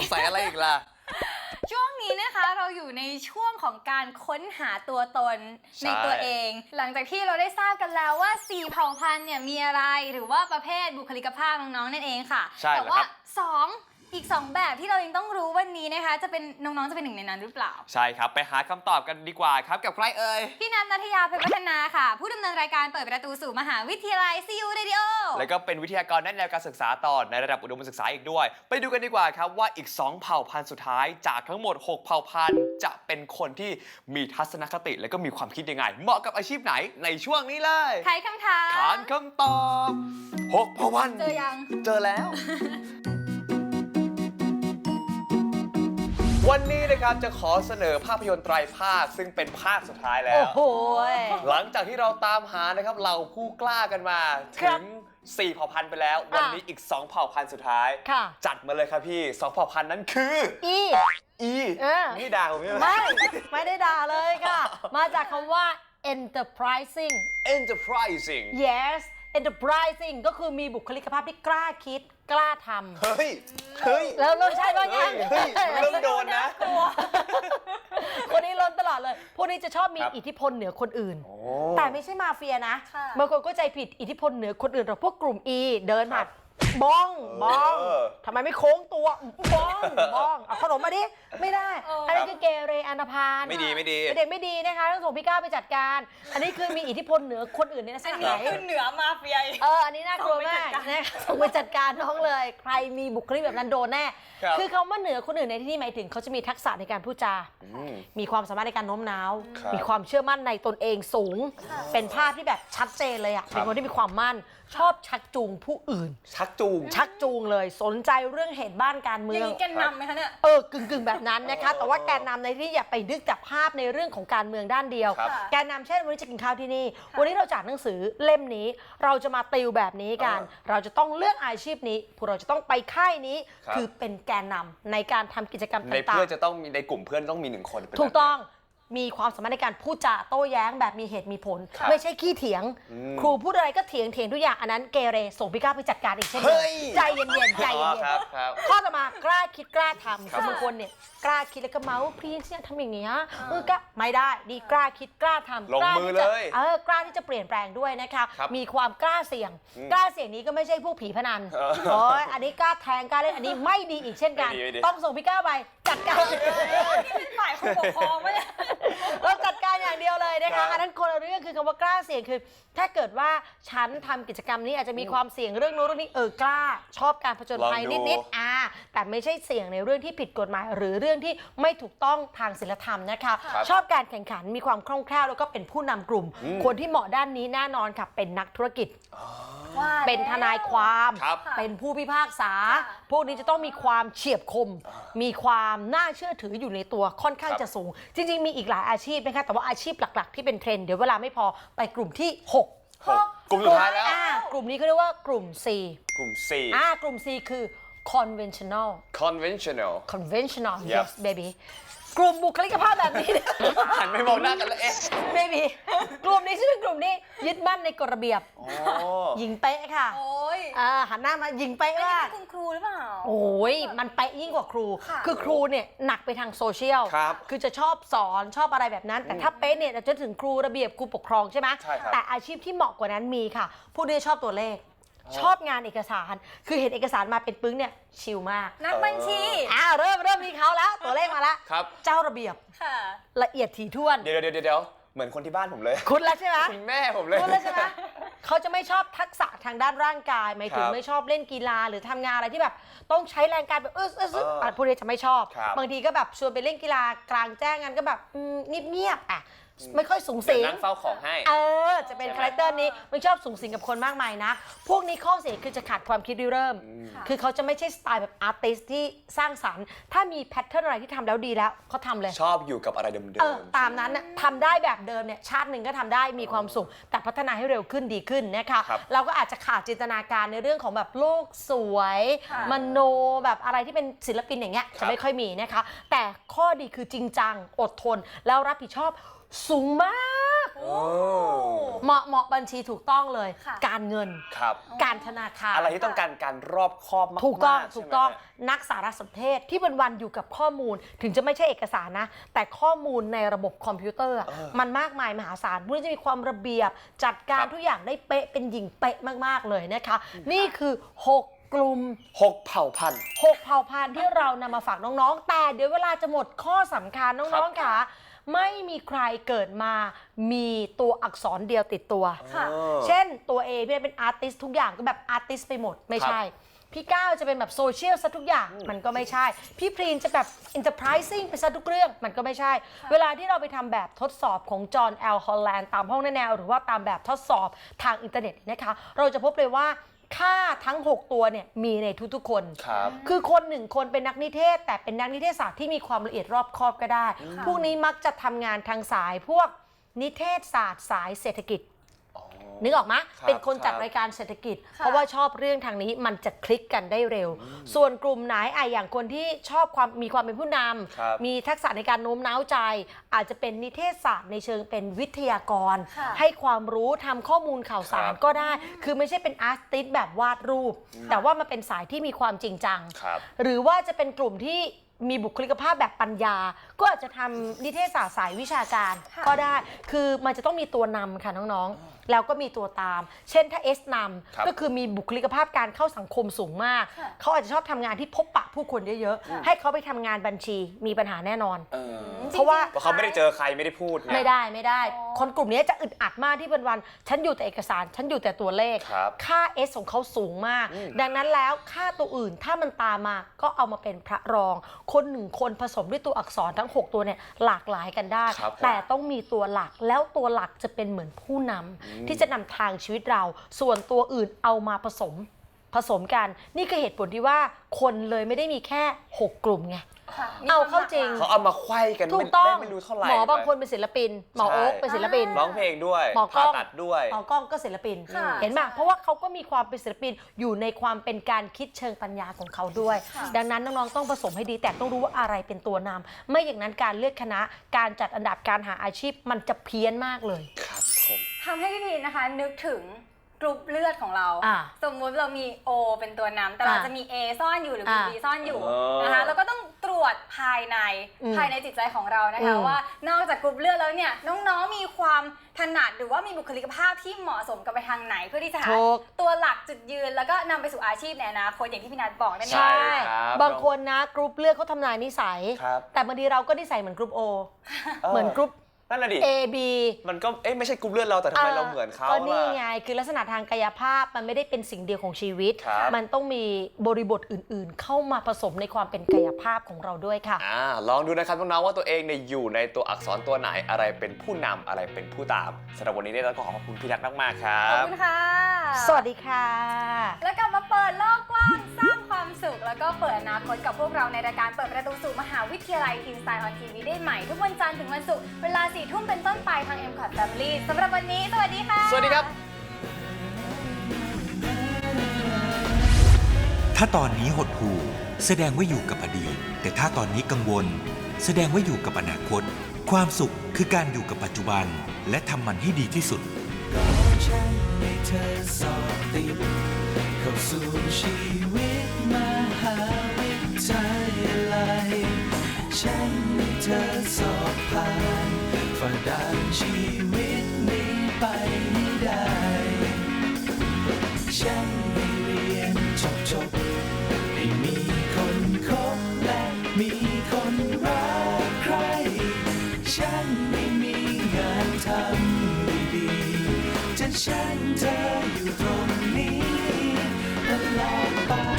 งสัยอะไรอีกล่ะ ช่วงนี้นะคะเราอยู่ในช่วงของการค้นหาตัวตนใช่ ในตัวเอง หลังจากที่เราได้ทราบกันแล้วว่า4เผ่าพันธุ์เนี่ยมีอะไรหรือว่าประเภทบุคลิกภาพน้องๆนั่นเองค่ะ ใช่แต่แล้วว่าครับ สอง อีก 2 แบบที่เรายังต้องรู้วันนี้นะคะ จะเป็นน้องๆ จะเป็นหนึ่งในนั้นหรือเปล่า ใช่ครับ ไปหาคำตอบกันดีกว่าครับ กับใครเอ่ย พี่นัทนัทยาเพชรพัฒนาค่ะ ผู้ดำเนินรายการเปิดประตูสู่มหาวิทยาลัยซีอูเรดิโอแล้วก็เป็นวิทยากรแนะแนวการศึกษาต่อในระดับอุดมศึกษาอีกด้วย ไปดูกันดีกว่าครับว่าอีก 2 เผ่าพันธุ์สุดท้าย จากทั้งหมด 6 เผ่าพันธุ์จะเป็นคนที่มีทัศนคติ และก็มีความคิดยังไง เหมาะกับอาชีพไหนในช่วงนี้เลยใครคำถามฐานคำตอบ 6 เผ่าพันธุ์เจอยัง เจอแล้ว วันนี้นะครับจะขอเสนอภาพยนตร์ไตรภาคซึ่งเป็นภาคสุดท้ายแล้วโอ้โหย หลังจากที่เราตามหานะครับเราผู้กล้ากันมา ครัถึบง 4 เผ่าพันธุ์ไปแล้ว วันนี้อีก 2 เผ่าพันธุ์สุดท้าย ค่ะ จัดมาเลยครับพี่ 2 เผ่าพันธุ์นั้นคือ อี อีเออ นี่ด่าผมใช่ไหม ไม่ ไม่ได้ด่าเลยค่ะ มาจากคำว่า enterprising enterprising yes enterprising ก็คือมีบุคลิกภาพที่กล้าคิดกล้าทเฮ้ย เฮ้ยำแล้วเริ่มใช่บ้างเฮ้ยัยงเฮ้ยเริ่มโดนนะคนนี้ล้นตลอดเลย พวกนี้จะชอบมีครับอิทธิพลเหนือคนอื่นโอ้แต่ไม่ใช่มาเฟียนะค่ะ บางคนก็ใจผิดอิทธิพลเหนือคนอื่นหรอกพวกกลุ่ม E เดินผ่านบ้ องบ้องเออ ทำไมไม่โค้งตัวบ้องบ้องเอาขนมมาดิไม่ได้เอออั อันนี้คือเกเรอันธพาลไม่ดีไม่ดี เป็นเด็กไม่ดีนะคะต้องส่งพี่ก้าวไปจัดการ อันนี้คือมีอิทธิพลเหนือคนอื่นในลักษอันณะนี้ไหนคือเหนือมาเฟียเออ อันนี้น่ากลัวมากส่งไปจัดการนะคะส่งไปจัดการน้องเลย ใครมีบุคลิกแบบนั้นโดนแน่ ครับคือคำว่าเหนือคนอื่นในที่นี้หมายถึงเขาจะมีทักษะในการพูดจาอืมมีความสามารถในการโน้มน้าว ครับ มีความเชื่อมั่นในตนเองสูง เป็นภาพที่แบบชัดเจนเลยอะครับเป็นคนที่มีความมั่น ชอบชักจูงผู้อื่น ชักจูง ชักจูงเลยสนใจเรื่องเหตุบ้านการอเมืย่าองง นี้แกนนำไหมคะเนี่ย เออกึ่งกึ่งๆแบบนั้นนะคะ แต่ว่าแกนนำในที่อย่าไปนึกแต่ภาพในเรื่องของการเมืองด้านเดียว ครับแกนนำเช่นวันนี้จะกินข้าวที่นี่ วันนี้เราจากหนังสือเล่มนี้ เราจะมาติวแบบนี้กัน เออเราจะต้องเลือกอาชีพนี้พวกเราจะต้องไปค่ายนี้ ครับ คือเป็นแกนนำในการทำกิจกรรมในต่างเพื่อนจะต้องมีในกลุ่มเพื่อนต้องมีหนึ่งคนเป็นๆ ถูกต้อง มีความสามารถในการพูดจาโต้แย้งแบบมีเหตุมีผล ครับไม่ใช่ขี้เถียง อืมครูพูดอะไรก็เถียงเถียงทุกอย่างอันนั้นเกเรส่งพี่ก้าวไปจัดการอีกเช่นเฮ้เดียยใจเย็นๆใจอ๋อเย็นครับๆครับข้อต่อมากล้าคิดกล้าทำครัคืบอบางคนเนี่ยกล้าคิดแล้วก็เมาส์พี่เนี่ยทำอย่างเงี้ยเออก็ไม่ได้ดีกล้าคิดกล้าทำลงกล้ามือที่จะเลยเออกล้าที่จะเปลี่ยนแปลงด้วยนะคะครับมีความกล้าเสี่ยง อืมกล้าเสี่ยงนี้ก็ไม่ใช่พวกผีพนันเออโอ้ยอันนี้กล้าแทงกล้าเล่นอันนี้ไม่ดีอีกเช่นกัน ไม่ดีไม่ดี ต้องส่งพี่ก้าวไป จัดการฝ่ายผู้ปกครองไหมเนี่ยเราจัดการอย่างเดียวเลยนะครัคะบอันนั้นคนละเรื่องคือคำว่ากล้าเสี่ยงคือ ถ้าเกิดว่าฉันทำกิจกรรมนี้อาจจะมีความเสี่ยงเรื่องโน้นเรื่องนี้เออกล้า ชอบการผจญภัยลองดู นิดๆอ่าแต่ไม่ใช่เสี่ยงในเรื่องที่ผิดกฎหมาย หรือเรื่องที่ไม่ถูกต้องทางศีลธรรมนะคะครับชอบการแข่งขันมีความคล่องแคล่วแล้วก็เป็นผู้นำกลุ่ม อืม คนที่เหมาะด้านนี้แน่นอนค่ะเป็นนักธุรกิจ ว่าเป็นทนายความ ครับ ค่ะเป็นผู้พิพากษา ค่ะ พวกนี้จะต้องมีความเฉียบคม มีความน่าเชื่อถืออยู่ในตัวค่อนข้างครับจะสูง จริง ๆ มีอีกหลายอาชีพนะคะแต่ว่าอาชีพหลัก ๆ ที่เป็นเทรนด์เดี๋ยวเวลาไม่พอไปกลุ่มที่ 6 หกกลุ่มสุดท้ายแล้ว อ่ากลุ่มนี้เขาเรียกว่ากลุ่ม C กลุ่ม C อ่ากลุ่ม C คือ conventional conventional conventional Yep yes baby กลุ่มบุคลิกภาพแบบนี้ หันไปมองหน้ากันแล้วเอ๊ะ baby กลุ่มนี้ชื่อเป็นกลุ่มนี้ยึดมั่นในกฎระเบียบอ๋อหญิงเป๊ะค่ะโอ้ยอ่าหันหน้ามาหญิงเป๊ะอันนี้ว่าเป็นคุณครูหรือเปล่า โอ้ยมันเป๊ะยิ่งกว่าครู ค่ะ คือครูเนี่ยหนักไปทางโซเชียลครับคือจะชอบสอนชอบอะไรแบบนั้น แต่ถ้าเป๊ะเนี่ยเราจะถึงครูระเบียบครูปกครองใช่ไหมใช่ครับ แต่อาชีพที่เหมาะกว่านั้นมีค่ะ ผู้ที่ชอบตัวเลข ชอบงานเอกสาร คือเห็นเอกสารมาเป็นปึ้งเนี่ยชิลมากนักบัญชีอ้าวเริ่มเริ่มมีเขาแล้วตัวเลขมาแล้วครับ เจ้าระเบียบค่ะ ละเอียดถี่ถ้วน เดี๋ยวเดี๋ยวเดี๋ยวเดี๋ยวเหมือนคนที่บ้านผมเลย คุณแล้วใช่ไหมคุณแม่ผมเลยรู้แล้วใช่ไหมเขาจะไม่ชอบทักษะทางด้านร่างกายหมายถึงครับไม่ชอบเล่นกีฬาหรือทำงานอะไรที่แบบ ต้องใช้แรงกายแบบเออเออเออเอออะพวกนี้จะไม่ชอบ ครับ บางทีก็แบบชวนไปเล่นกีฬากลางแจ้งกันก็แบบอืมเงียบๆอะ ไม่ค่อยสูงสิเดี๋ยวง นั่งเฝ้าของให้ เออ จะเป็นใช่ไหม คาแรคเตอร์นี้ไม่ชอบสูงสิงกับคนมากมายนะ พวกนี้ข้อเสียคือจะขาดความคิดริเริ่ม ค่ะคือเขาจะไม่ใช่สไตล์แบบอาร์ติสที่สร้างสรรค์ ถ้ามีแพทเทิร์นอะไรที่ทำแล้วดีแล้วเขาทำเลย ชอบอยู่กับอะไรเดิเออมๆตามนั้นน่ะทำได้แบบเดิมเนี่ย ชาติหนึ่งก็ทำได้มีความสุข แต่พัฒนาให้เร็วขึ้นดีขึ้นนะคะ ครับ เราก็อาจจะขาดจินตนาการในเรื่องของแบบโลกสวย ค่ะ มโนแบบอะไรที่เป็นศิลปินอย่างเงี้ยครัจะบไม่ค่อยมีนะคะ แต่ข้อดีคือจริงจัง อดทน แล้วรับผิดชอบ สูงมาก โอ้ เหมาะเหมาะบัญชีถูกต้องเลย ค่ะ การเงิน ครับ การธนาคารอะไรที่ต้องการการรอบคอบมากๆถูกต้องใช่ไหมถูกต้องฮะนักสารสนเทศที่วันวันๆอยู่กับข้อมูลถึงจะไม่ใช่เอกสารนะ แต่ข้อมูลในระบบคอมพิวเตอร์อะเออมันมากมายมหาศาลพวกนี้จะมีความระเบียบจัดการครับทุกอย่างได้เป๊ะเป็นหญิงเป๊ะมากๆเลยนะคะ นี่คือ 6 กลุ่ม หกเผ่าพันธุ์ 6 เผ่าพันธุ์ที่เรานำมาฝากน้องๆ แต่เดี๋ยวเวลาจะหมดข้อสำคัญน้องๆค่ะ ไม่มีใครเกิดมามีตัวอักษรเดียวติดตัว ค่ะเออเช่นตัว A พี่เป็นอาร์ติสทุกอย่างก็แบบอาร์ติสไปหมดไม่ใช่ พี่ก้าวจะเป็นแบบโซเชียลซะทุกอย่างมันก็ไม่ใช่ พี่พรีนจะแบบ enterprising ไปซะทุกเรื่องมันก็ไม่ใช่ เวลาที่เราไปทำแบบทดสอบของจอห์นแอลฮอลแลนด์ตามห้องแนว หรือว่าตามแบบทดสอบทางอินเทอร์เน็ตนะคะ เราจะพบเลยว่า ค่าทั้ง 6 ตัวเนี่ยมีในทุกๆคน ครับ คือคนหนึ่งคนเป็นนักนิเทศ แต่เป็นนักนิเทศศาสตร์ที่มีความละเอียดรอบคอบก็ได้ พวกนี้มักจะทำงานทางสายพวกนิเทศศาสตร์สายเศรษฐกิจ นึกออกไหมครับเป็นคนจัดครับ รายการเศรษฐกิจค่ะเพราะว่าชอบเรื่องทางนี้มันจะคลิกกันได้เร็ว ส่วนกลุ่มไหนอะอย่างคนที่ชอบความมีความเป็นผู้นครับำมีทักษะในการโน้มน้าวใจ อาจจะเป็นนิเทศศาสตร์ในเชิงเป็นวิทยากร ค่ะ ให้ความรู้ทำข้อมูลข่าวสารครับก็ได้ คือไม่ใช่เป็นอาร์ติสแบบวาดรูป แต่ว่ามันเป็นสายที่มีความจริงจัง ครับ หรือว่าจะเป็นกลุ่มที่ มีบุคลิกภาพแบบปัญญา ก็อาจจะทำนิเทศศาสตร์สายวิชาการค่ะก็ได้ คือมันจะต้องมีตัวนำค่ะน้องๆ แล้วก็มีตัวตาม เช่นถ้า S นครับำก็คือมีบุคลิกภาพการเข้าสังคมสูงมากค่ะเขาอาจจะชอบทำงานที่พบปะผู้คนเยอะค่ะๆ ให้เขาไปทำงานบัญชีมีปัญหาแน่นอนเออเพราะว่าเพราะเขาไม่ได้เจอใครไม่ได้พูดนะไม่ได้ไม่ได้อ๋อคนกลุ่มนี้จะอึดอัดมากที่วันๆฉันอยู่แต่เอกสาร ฉันอยู่แต่ตัวเลขครับค่า S ของเขาสูงมากอืมดังนั้นแล้วค่าตัวอื่นถ้ามันตามมาก็เอามาเป็นพระรองคนหนึ่งคนผสมด้วยตัวอักษรทั้ง 6 ตัวเนี่ยหลากหลายกันได้ ครับผมแต่ต้องมีตัวหลักแล้วตัวหลักจะเป็นเหมือนผู้นำที่จะนำทางชีวิตเรา ส่วนตัวอื่นเอามาผสมผสมกัน นี่คือเหตุผลที่ว่าคนเลยไม่ได้มีแค่ 6 กลุ่มไง ค่ะเอาเข้าจริง เขาเอามาไขว้กันถูไม่กต้อง ได้ไม่รู้เท่าไหร่หมอบางคนเป็นศิลปิน หมอโอ๊คเป็นศิลปิน ร้องเพลงด้วยหมอกล้ผ่าอง ตัดด้วย หมอกล้องก็ศิลปิน ค่ะ เห็นป่ะเพราะว่าเขาก็มีความเป็นศิลปินอยู่ในความเป็นการคิดเชิงปัญญาของเขาด้วยค่ะดังนั้นน้องๆต้องผสมให้ดี แต่ต้องรู้ว่าอะไรเป็นตัวนำไม่อย่างนั้นการเลือกคณะ การจัดอันดับการหาอาชีพมันจะเพี้ยนมากเลย ครับผม ทำให้พี่พีนนะคะ นึกถึงกรุ๊ปเลือดของเรา อ่าสมมุติเรามี O เป็นตัวนำแต่เราอ่าจะมี A ซ่อนอยู่หรือมี อ่า B ซ่อนอยู่อ๋อ นะคะแล้วก็ต้องต รวจภายในอืมภายในจิตใจของเรานะคะอืม ว่า นอกจากกรุ๊ปเลือดแล้วเนี่ยน้องๆมีความถนัดหรือว่ามีบุคลิกภาพที่เหมาะสมกับไปทางไหนเพื่อที่จะหาถูก ตัวหลักจุดยืนแล้วก็นำไปสู่อาชีพในอนาคตอย่างที่พี่นัทบอกนั่นเองใช่ครับบางคนนะกรุ๊ปเลือกเขาทำนายนิสัย ครับแต่บางทีเราก็นิสัยเหมือนกรุ๊ป O เหมือนกรุ๊ป นั่นแหละดิ A B มันก็ เอ๊ะไม่ใช่กลุ่มเลือดเราแต่ทำไมเราเหมือนเขาก็นี่ล่ะ ไงคือลักษณะทางกายภาพมันไม่ได้เป็นสิ่งเดียวของชีวิต ครับ มันต้องมีบริบทอื่นๆ เข้ามาผสมในความเป็นกายภาพของเราด้วยค่ะ อ่าลองดูนะครับน้องๆว่าตัวเองเนี่ยอยู่ในตัวอักษรตัวไหนอะไรเป็นผู้นำอะไรเป็นผู้ตามสำหรับวันนี้เนี่ยเราก็ขอขอบคุณพี่นัทมากๆครัขอบบ คุณค่ะ สวัสดีค่ะ แล้วกลับมาเปิดโลกกว้างสร้าง ความสุข แล้วก็เปิดอนาคตกับพวกเราในรายการเปิดประตูสู่มหาวิทยาลัยทีมสไตล์ออนทีวีได้ใหม่ ทุกวันจันทร์ถึงวันศุกร์เวลาสี่ทุ่มเป็นต้นไปทาง m c o t Family สำหรับวันนี้ สวัสดีค่ะ สวัสดีครับ ถ้าตอนนี้หดหู่แสดงว่าอยู่กับอดีต แต่ถ้าตอนนี้กังวล แสดงว่าอยู่กับอนาคต ความสุขคือการอยู่กับปัจจุบัน และทำมันให้ดีที่สุด ก็ฉันให้เธอสอบติด เข้าสู่ชีวิตมหาวิทยาลัย ฉันให้เธอสอบผ่านฝ่าด่านชีวิตนี้ไปให้ได้ ฉันให้เรียนจบจบๆให้มีคนคบและมีคนรักใคร ฉันไม่มีงานทำดีๆจะฉันเธออยู่ตรง land.